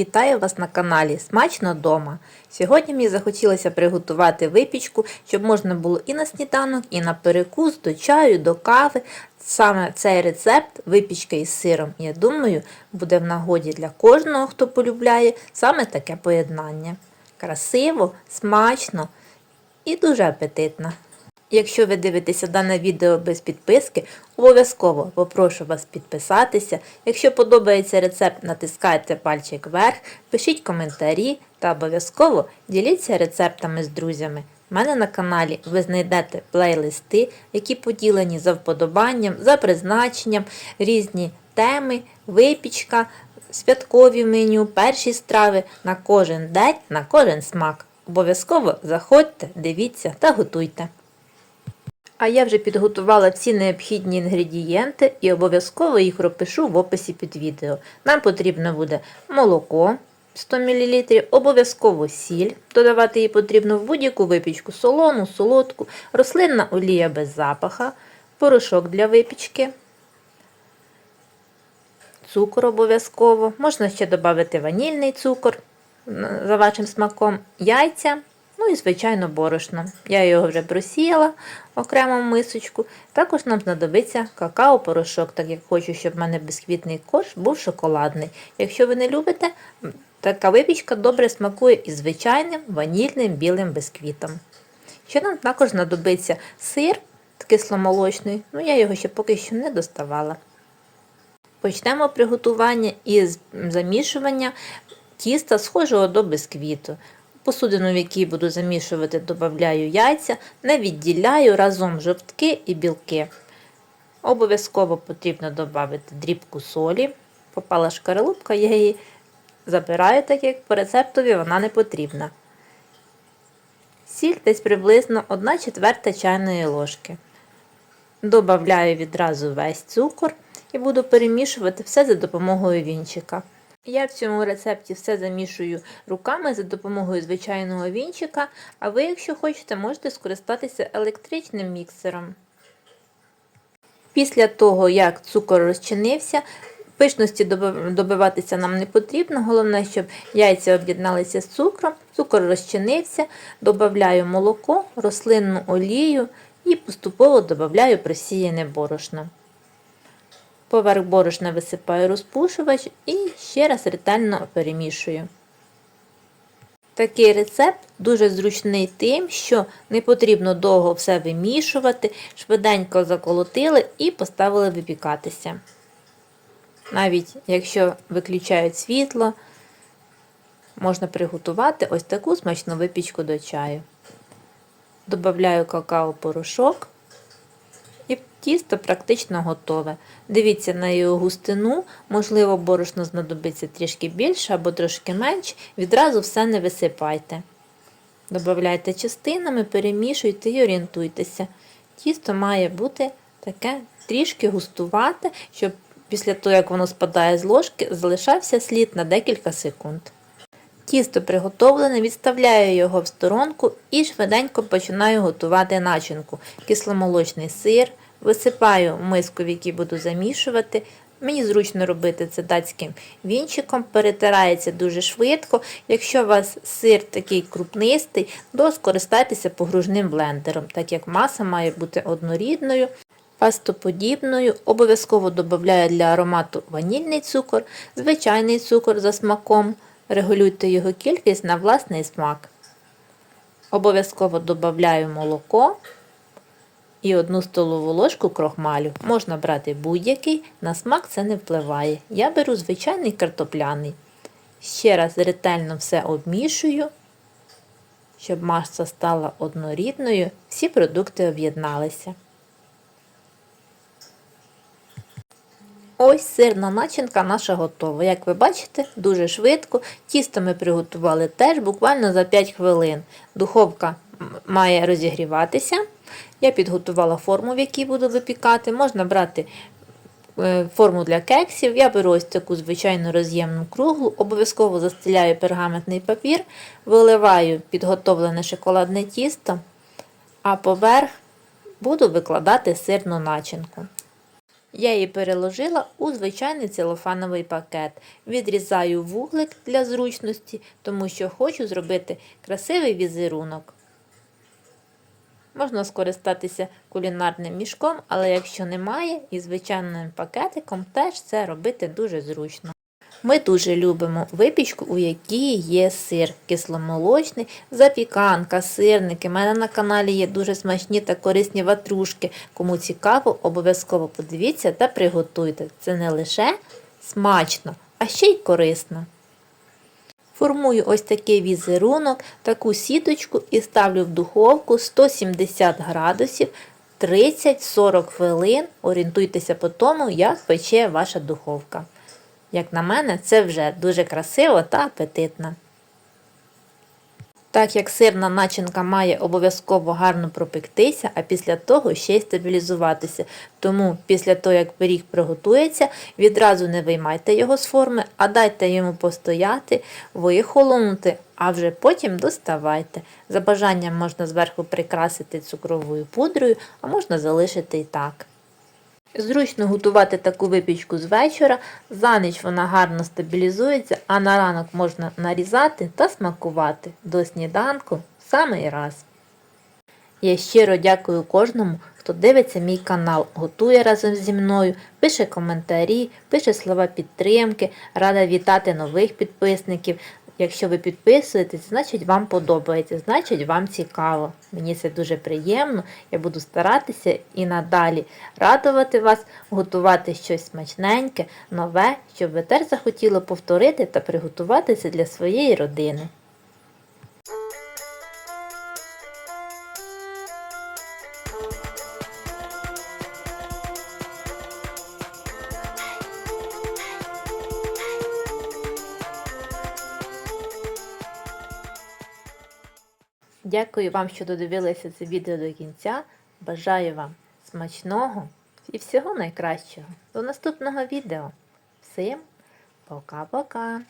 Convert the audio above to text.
Вітаю вас на каналі Смачно дома. Сьогодні мені захотілося приготувати випічку, щоб можна було і на сніданок, і на перекус, до чаю, до кави. Саме цей рецепт випічка із сиром, я думаю, буде в нагоді для кожного, хто полюбляє саме таке поєднання. Красиво, смачно і дуже апетитно. Якщо ви дивитеся дане відео без підписки, обов'язково попрошу вас підписатися. Якщо подобається рецепт, натискайте пальчик вверх, пишіть коментарі та обов'язково діліться рецептами з друзями. У мене на каналі ви знайдете плейлисти, які поділені за вподобанням, за призначенням, різні теми, випічка, святкові меню, перші страви на кожен день, на кожен смак. Обов'язково заходьте, дивіться та готуйте. А я вже підготувала всі необхідні інгредієнти і обов'язково їх пропишу в описі під відео. Нам потрібно буде молоко 100 мл, обов'язково сіль. Додавати її потрібно в будь-яку випічку солону, солодку, рослинна олія без запаха, порошок для випічки, цукор обов'язково. Можна ще додати ванільний цукор за вашим смаком, яйця. Ну і, звичайно, борошно. Я його вже просіяла в мисочку. Також нам знадобиться какао-порошок, так як хочу, щоб в мене бісквітний корж був шоколадний. Якщо ви не любите, така випічка добре смакує із звичайним ванільним білим бісквітом. Ще нам також знадобиться сир кисломолочний, ну я його ще поки що не доставала. Почнемо приготування із замішування тіста, схожого до бісквіту. Посудину, в якій буду замішувати, додаю яйця, не відділяю разом жовтки і білки. Обов'язково потрібно додати дрібку солі. Попала шкаралупка, я її забираю, так як по рецептові вона не потрібна. Сіль десь приблизно 1 четверта чайної ложки. Добавляю відразу весь цукор і буду перемішувати все за допомогою вінчика. Я в цьому рецепті все замішую руками за допомогою звичайного вінчика, а ви, якщо хочете, можете скористатися електричним міксером. Після того, як цукор розчинився, пишності добиватися нам не потрібно. Головне, щоб яйця об'єдналися з цукром, цукор розчинився, додаю молоко, рослинну олію і поступово додаю просіяне борошно. Поверх борошна висипаю розпушувач і ще раз ретельно перемішую. Такий рецепт дуже зручний тим, що не потрібно довго все вимішувати, швиденько заколотили і поставили випікатися. Навіть якщо виключають світло, можна приготувати ось таку смачну випічку до чаю. Добавляю какао-порошок. Тісто практично готове. Дивіться на його густину, можливо, борошно знадобиться трішки більше або трошки менше, відразу все не висипайте. Добавляйте частинами, перемішуйте і орієнтуйтеся. Тісто має бути таке трішки густувате, щоб після того, як воно спадає з ложки, залишався слід на декілька секунд. Тісто приготовлене, відставляю його в сторонку і швиденько починаю готувати начинку. Кисломолочний сир, висипаю миску, в якій буду замішувати. Мені зручно робити це датським вінчиком, перетирається дуже швидко. Якщо у вас сир такий крупнистий, то скористайтеся погружним блендером, так як маса має бути однорідною, пастоподібною. Обов'язково додаю для аромату ванільний цукор, звичайний цукор за смаком. Регулюйте його кількість на власний смак. Обов'язково додаю молоко і одну столову ложку крохмалю. Можна брати будь-який, на смак це не впливає. Я беру звичайний картопляний. Ще раз ретельно все обмішую, щоб маса стала однорідною, всі продукти об'єдналися. Ось сирна начинка наша готова. Як ви бачите, дуже швидко. Тісто ми приготували теж буквально за 5 хвилин. Духовка має розігріватися. Я підготувала форму, в якій буду випікати. Можна брати е, форму для кексів. Я беру ось таку звичайну роз'ємну круглу, обов'язково застеляю пергаментний папір, виливаю підготовлене шоколадне тісто, а поверх буду викладати сирну начинку. Я її переложила у звичайний целофановий пакет. Відрізаю вуглик для зручності, тому що хочу зробити красивий візерунок. Можна скористатися кулінарним мішком, але якщо немає, і звичайним пакетиком теж це робити дуже зручно. Ми дуже любимо випічку, у якій є сир кисломолочний, запіканка, сирники. У мене на каналі є дуже смачні та корисні ватрушки. Кому цікаво, обов'язково подивіться та приготуйте. Це не лише смачно, а ще й корисно. Формую ось такий візерунок, таку сіточку і ставлю в духовку 170 градусів 30-40 хвилин. Орієнтуйтеся по тому, як пече ваша духовка. Як на мене, це вже дуже красиво та апетитно. Так як сирна начинка має обов'язково гарно пропектися, а після того ще й стабілізуватися. Тому після того, як пиріг приготується, відразу не виймайте його з форми, а дайте йому постояти, вихолонути, а вже потім доставайте. За бажанням можна зверху прикрасити цукровою пудрою, а можна залишити і так. Зручно готувати таку випічку з вечора, за ніч вона гарно стабілізується, а на ранок можна нарізати та смакувати. До сніданку в самий раз. Я щиро дякую кожному, хто дивиться мій канал, готує разом зі мною, пише коментарі, пише слова підтримки, рада вітати нових підписників. Якщо ви підписуєтесь, значить вам подобається, значить вам цікаво. Мені це дуже приємно. Я буду старатися і надалі радувати вас, готувати щось смачненьке, нове, щоб ви теж захотіли повторити та приготуватися для своєї родини. Дякую вам, що додивилися це відео до кінця. Бажаю вам смачного і всього найкращого. До наступного відео. Всім пока-пока!